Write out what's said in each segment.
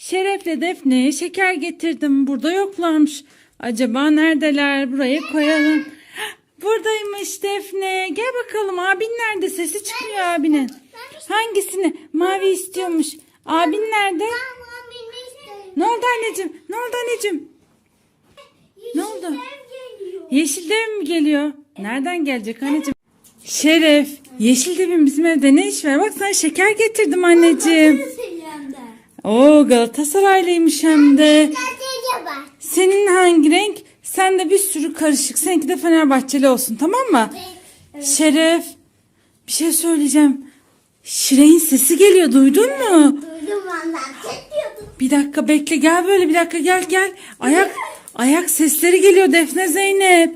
Şeref'le Defne'ye şeker getirdim. Burada yoklarmış. Acaba neredeler? Buraya koyalım. Buradaymış Defne. Gel bakalım abin nerede? Sesi çıkmıyor abinin. Hangisini? Mavi istiyormuş. Abin nerede? Ne oldu anneciğim? Ne oldu anneciğim? Ne oldu? Yeşil dev mi geliyor? Nereden gelecek anneciğim? Şeref, Yeşil devin bizim evde ne iş var? Bak sana şeker getirdim anneciğim. Oo Galatasaraylıymış hem de. Senin hangi renk? Sen de bir sürü karışık. Seninki de Fenerbahçeli olsun tamam mı? Şeref, bir şey söyleyeceğim. Şire'in sesi geliyor duydun mu? Duydum valla. Çekiyordum. Bir dakika bekle gel böyle bir dakika gel gel. Ayak ayak sesleri geliyor Defne Zeynep.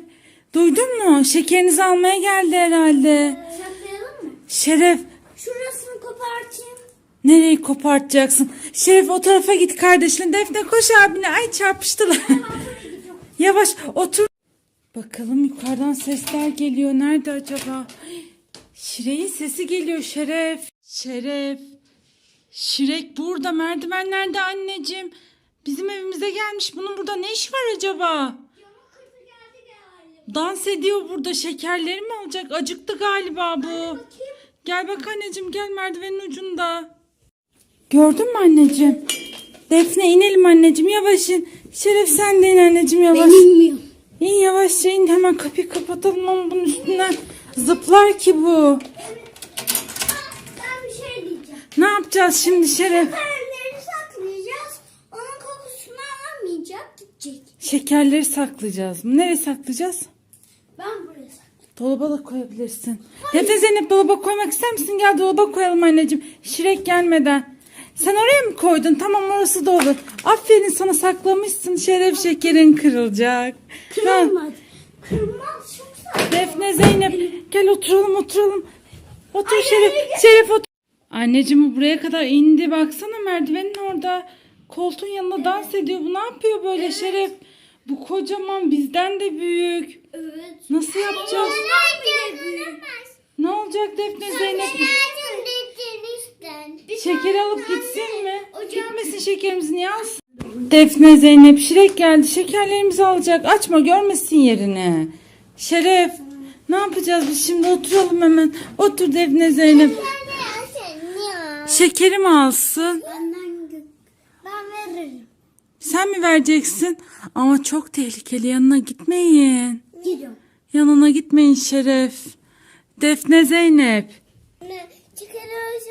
Duydun mu? Şekerinizi almaya geldi herhalde. Şeref nereye kopartacaksın? Şeref o tarafa git kardeşine. Defne koş abine. Ay çarpıştılar. Yavaş otur. Bakalım yukarıdan sesler geliyor. Nerede acaba? Şire'nin sesi geliyor Şeref. Şeref. Şirek burada merdivenlerde anneciğim. Bizim evimize gelmiş. Bunun burada ne işi var acaba? Dans ediyor burada. Şekerleri mi alacak? Acıktı galiba bu. Gel bak anneciğim gel merdivenin ucunda. Gördün mü anneciğim? Defne inelim anneciğim yavaş in. Şeref sen de in anneciğim yavaş. Bilmiyorum. İn yavaşça in hemen kapıyı kapatalım ama bunun üstünden zıplar ki bu. Ben bir şey diyeceğim. Ne yapacağız şimdi Şeref? Şekerleri saklayacağız. Onun kokusunu alamayacak gidecek. Şekerleri saklayacağız mı? Nereye saklayacağız? Ben buraya saklayacağım. Dolaba da koyabilirsin. Defne Zeynep dolaba koymak ister misin? Gel dolaba koyalım anneciğim. Şirek gelmeden. Sen oraya mı koydun? Tamam orası da olur. Aferin sana saklamışsın. Şeref şekerin kırılacak. Ha, Kırılmadı. Kırılmaz çok. Defne Zeynep gel oturalım oturalım. Otur Şeref. Şeref otur. Anneciğim bu buraya kadar indi. Baksana merdivenin orada. Koltuğun yanında dans ediyor. Bu ne yapıyor böyle Şeref? Bu kocaman bizden de büyük. Evet. Nasıl yapacağız? Ne olacak Defne Zeynep? Şeker alıp gitsin mi? Gitmesin şekerimizi niye alsın? Defne Zeynep Şirek geldi. Şekerlerimizi alacak. Açma görmesin yerini. Şeref. Ne yapacağız biz şimdi? Oturalım hemen. Otur Defne Zeynep. Şekerimi alsın. Benden gö- ben veririm. Sen mi vereceksin? Ama çok tehlikeli. Yanına gitmeyin. Gidiyorum. Yanına gitmeyin Şeref. Defne Zeynep.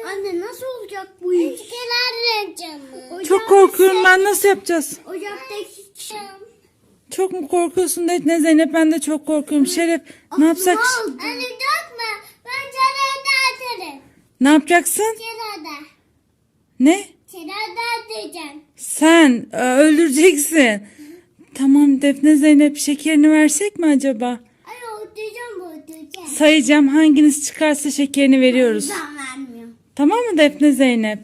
Anne nasıl olacak bu iş? Çıkarırım camı. Çok korkuyorum ben. Nasıl yapacağız? Ocaktaki Çok mu korkuyorsun Defne Zeynep? Ben de çok korkuyorum. Şeref ne yapsak? Anne dökme. Ben çarada atarım. Ne yapacaksın? Çarada. Ne? Çarada atacağım. Sen e, öldüreceksin. Tamam Defne Zeynep şekerini versek mi acaba? Ay oturacağım oturacağım. Sayacağım hanginiz çıkarsa şekerini veriyoruz. Ben vermiyorum. Tamam mı Defne Zeynep?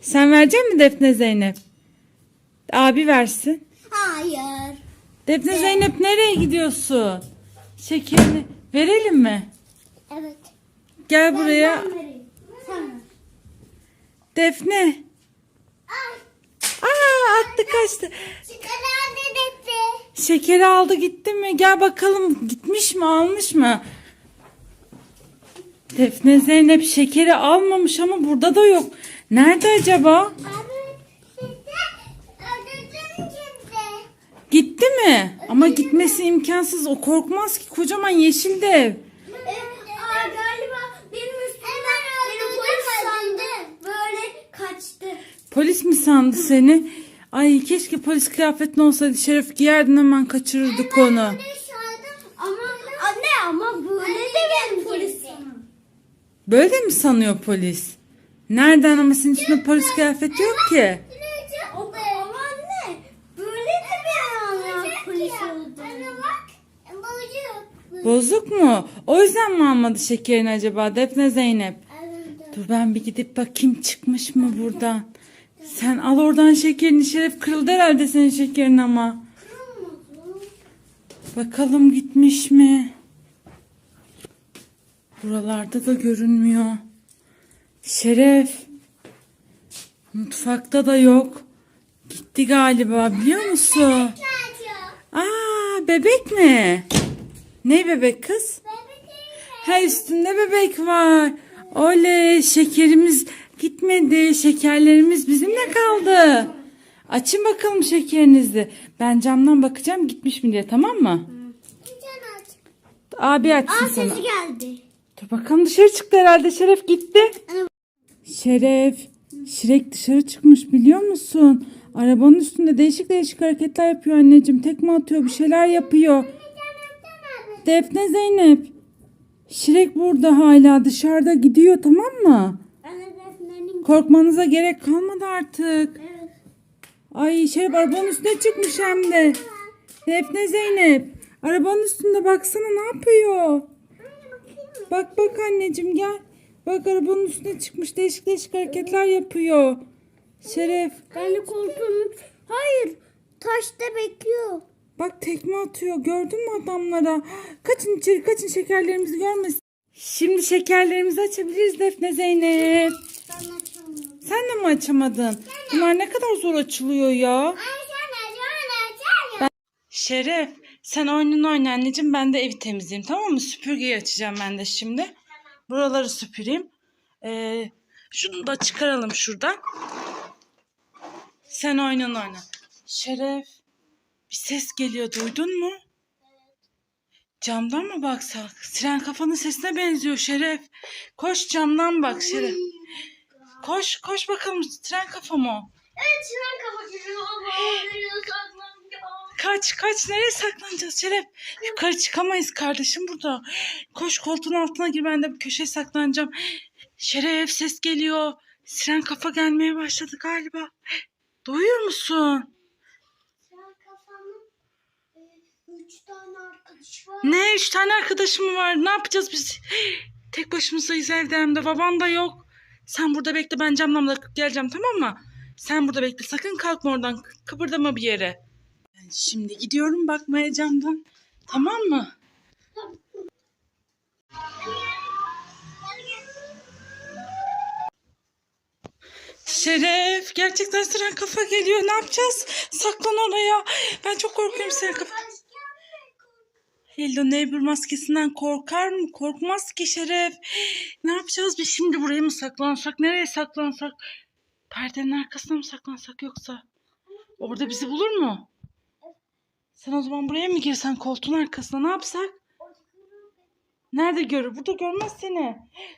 Sen verecek mi Defne Zeynep? Abi versin. Hayır. Defne Zeynep nereye gidiyorsun? Şekerini verelim mi? Evet. Gel buraya. Ben vereyim. Sen. Defne. Ay. Aa attı kaçtı. Şekeri aldı gitti mi? Gel bakalım gitmiş mi almış mı? Defne Zeynep şekeri almamış ama burada da yok. Nerede acaba? Gitti mi? Ama gitmesi imkansız. O korkmaz ki kocaman yeşil dev. Aa, galiba benim üstümden beni polis sandı. Böyle kaçtı. Polis mi sandı seni? Ay keşke polis kıyafetin olsaydı Şeref giyerdin hemen kaçırırdık onu. Ama anne ama böyle de benim polis. Böyle mi sanıyor polis? Nereden ama senin üstünde polis kıyafeti yok ki. O da ama anne böyle de bir an polis oldu. Anne bak bozuk. Bozuk mu? O yüzden mi almadı şekerini acaba Defne Zeynep? Dur ben bir gidip bakayım çıkmış mı buradan. Sen al oradan şekerini Şeref kırıldı herhalde senin şekerin ama. Bakalım gitmiş mi? Buralarda da görünmüyor. Şeref. Mutfakta da yok. Gitti galiba biliyor musun? Aa bebek mi? Ne bebek kız? Ha üstünde bebek var. Oley şekerimiz gitmedi. Şekerlerimiz bizimle kaldı. Açın bakalım şekerinizi. Ben camdan bakacağım gitmiş mi diye tamam mı? Abi açsın Aa sana. sesi geldi. Dur bakalım dışarı çıktı herhalde. Şeref gitti. Şeref. Şirek dışarı çıkmış biliyor musun? Arabanın üstünde değişik değişik hareketler yapıyor anneciğim. Tekme atıyor bir şeyler yapıyor. Defne Zeynep. Şirek burada hala dışarıda gidiyor tamam mı? Korkmanıza gerek kalmadı artık. Ay Şeref arabanın üstüne çıkmış hem de. Defne Zeynep. Arabanın üstünde baksana ne yapıyor? Bak bak anneciğim gel. Bak arabanın üstüne çıkmış değişik değişik hareketler yapıyor. Şeref Ben de koltuğumu... Hayır. Taşta bekliyor. bak tekme atıyor gördün mü adamlara? Kaçın içeri kaçın şekerlerimizi görmesin. Şimdi şekerlerimizi açabiliriz Defne Zeynep. Ben açamıyorum. Sen de mi açamadın? Bunlar ne kadar zor açılıyor ya. Şeref sen oyununu oyna anneciğim ben de evi temizleyeyim tamam mı? Süpürgeyi açacağım ben de şimdi. Buraları süpüreyim. Ee, şunu da çıkaralım şuradan. Sen oyununu oyna. Şeref bir ses geliyor duydun mu? Camdan mı baksak? Siren kafanın sesine benziyor Şeref. Koş camdan bak Şeref. Koş koş bakalım tren kafa mı o? Evet Sinan kafa geliyor ama. Kaç kaç nereye saklanacağız Şeref? Yukarı çıkamayız kardeşim burada. Koş koltuğun altına gir ben de bir köşeye saklanacağım. Şeref ses geliyor. Siren kafa gelmeye başladı galiba. Duyuyor musun? Kafanın e, üç tane arkadaşı var. Ne üç tane arkadaşım var. Ne yapacağız biz? Tek başımızdayız evde hem de baban da yok. Sen burada bekle ben camdan bakıp geleceğim tamam mı? Sen burada bekle sakın kalkma oradan kıpırdama bir yere. Şimdi gidiyorum bakmaya camdan. Tamam mı? Şeref gerçekten siren kafa geliyor. Ne yapacağız? Saklan oraya. Ben çok korkuyorum siren kafa. Hello Neighbor maskesinden korkar mı? Korkmaz ki Şeref. Ne yapacağız biz şimdi buraya mı saklansak? Nereye saklansak? Perdenin arkasına mı saklansak yoksa? Orada bizi bulur mu? Sen o zaman buraya mı girsen koltuğun arkasına ne yapsak? Nerede görür? Burada görmez seni.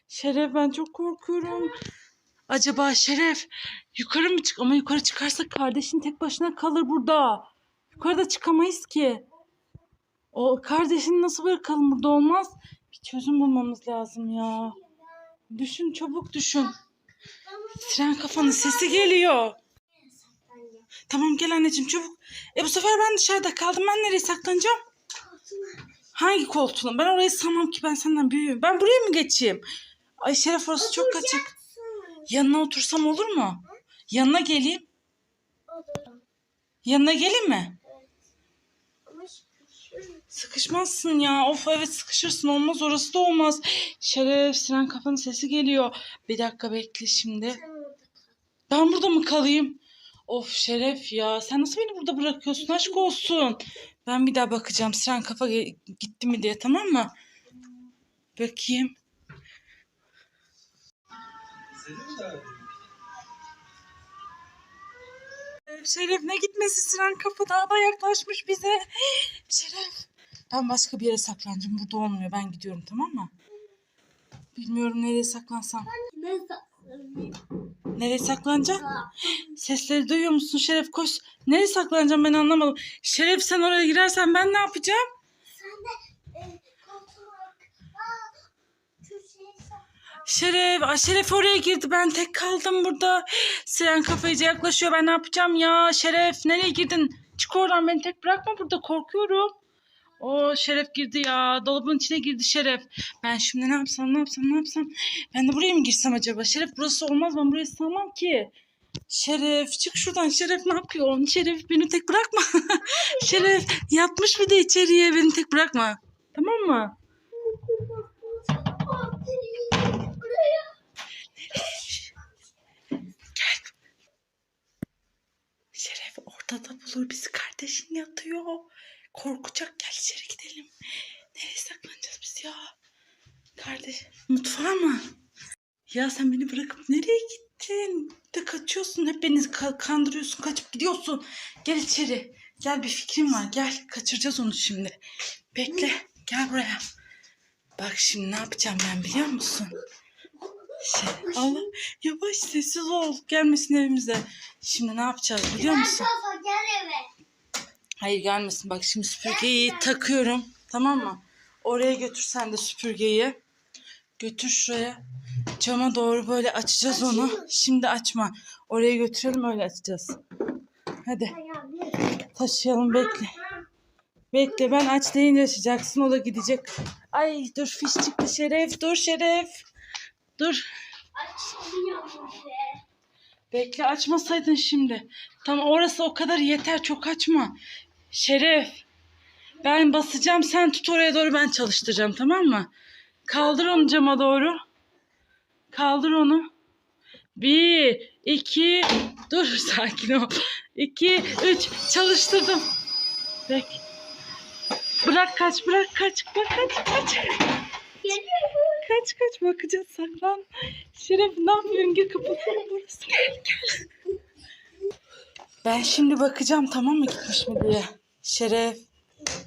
Şeref ben çok korkuyorum. Acaba Şeref yukarı mı çık? Ama yukarı çıkarsak kardeşin tek başına kalır burada. Yukarıda çıkamayız ki. O kardeşini nasıl bırakalım burada olmaz. Bir çözüm bulmamız lazım ya. Düşün çabuk düşün. Siren kafanın sesi geliyor. Tamam gel anneciğim çabuk. E bu sefer ben dışarıda kaldım. Ben nereye saklanacağım? Hangi koltuğuna? Ben orayı sanmam ki ben senden büyüğüm. Ben buraya mı geçeyim? Ay Şeref orası çok açık. Yanına otursam olur mu? Yanına geleyim. Yanına geleyim mi? Sıkışmazsın ya. Of evet sıkışırsın. Olmaz orası da olmaz. Şeref Siren kafanın sesi geliyor. Bir dakika bekle şimdi. Ben burada mı kalayım? Of Şeref ya. Sen nasıl beni burada bırakıyorsun? Aşk olsun. Ben bir daha bakacağım. Siren kafa gitti mi diye tamam mı? Bakayım. Şeref ne gitmesi Siren kafa daha da yaklaşmış bize. Şeref. Ben başka bir yere saklanacağım. Burada olmuyor. Ben gidiyorum tamam mı? Bilmiyorum nereye saklansam. Saklanayım? Nereye saklanacağım? Sesleri duyuyor musun Şeref? Koş. Nereye saklanacağım ben anlamadım. Şeref sen oraya girersen ben ne yapacağım? Sen de e, koltuğa bak. Aa, köşeye saklan. Şeref, ay Şeref oraya girdi. Ben tek kaldım burada. Siren kafayıca yaklaşıyor. Ben ne yapacağım ya? Şeref nereye girdin? Çık oradan beni tek bırakma burada. Korkuyorum. O Şeref girdi ya. Dolabın içine girdi Şeref. Ben şimdi ne yapsam ne yapsam ne yapsam. Ben de buraya mı girsem acaba? Şeref burası olmaz. Ben burayı sığmam ki. Şeref çık şuradan. Şeref ne yapıyor? Şeref beni tek bırakma. Şeref yatmış bir de içeriye. Beni tek bırakma. Tamam mı? Buraya. Şeref. odada bulur bizi. Kardeşin yatıyor. Korkacak. Gel içeri gidelim. Nereye saklanacağız biz ya? Kardeş. Mutfağa mı? Ya sen beni bırakıp nereye gittin? De kaçıyorsun. Hep beni ka- kandırıyorsun. Kaçıp gidiyorsun. Gel içeri. Gel bir fikrim var. Gel. Kaçıracağız onu şimdi. Bekle. Gel buraya. Bak şimdi ne yapacağım ben biliyor musun? Şey, Allah yavaş sessiz ol. Gelmesin evimize. Şimdi ne yapacağız biliyor musun? Baba gel. Hayır gelmesin. Bak şimdi süpürgeyi takıyorum. Tamam mı? Oraya götür sen de süpürgeyi. Götür şuraya. Cama doğru böyle açacağız onu. Şimdi açma. Oraya götürelim öyle açacağız. Hadi taşıyalım bekle. Bekle ben aç deyince açacaksın o da gidecek. Ay dur fiş çıktı Şeref. Dur Şeref. Dur. Bekle açmasaydın şimdi. Tamam orası o kadar yeter çok açma. Şeref. Ben basacağım sen tut oraya doğru ben çalıştıracağım tamam mı? Kaldır onu cama doğru. Kaldır onu. Bir, iki, dur sakin ol. İki, üç, çalıştırdım. Bek. Bırak kaç, bırak kaç, bırak kaç, kaç. Kaç kaç bakacağız saklan. Şeref ne yapıyorsun? Gir kapatın burası. Gel gel. Ben şimdi bakacağım tamam mı gitmiş mi diye. Şeref.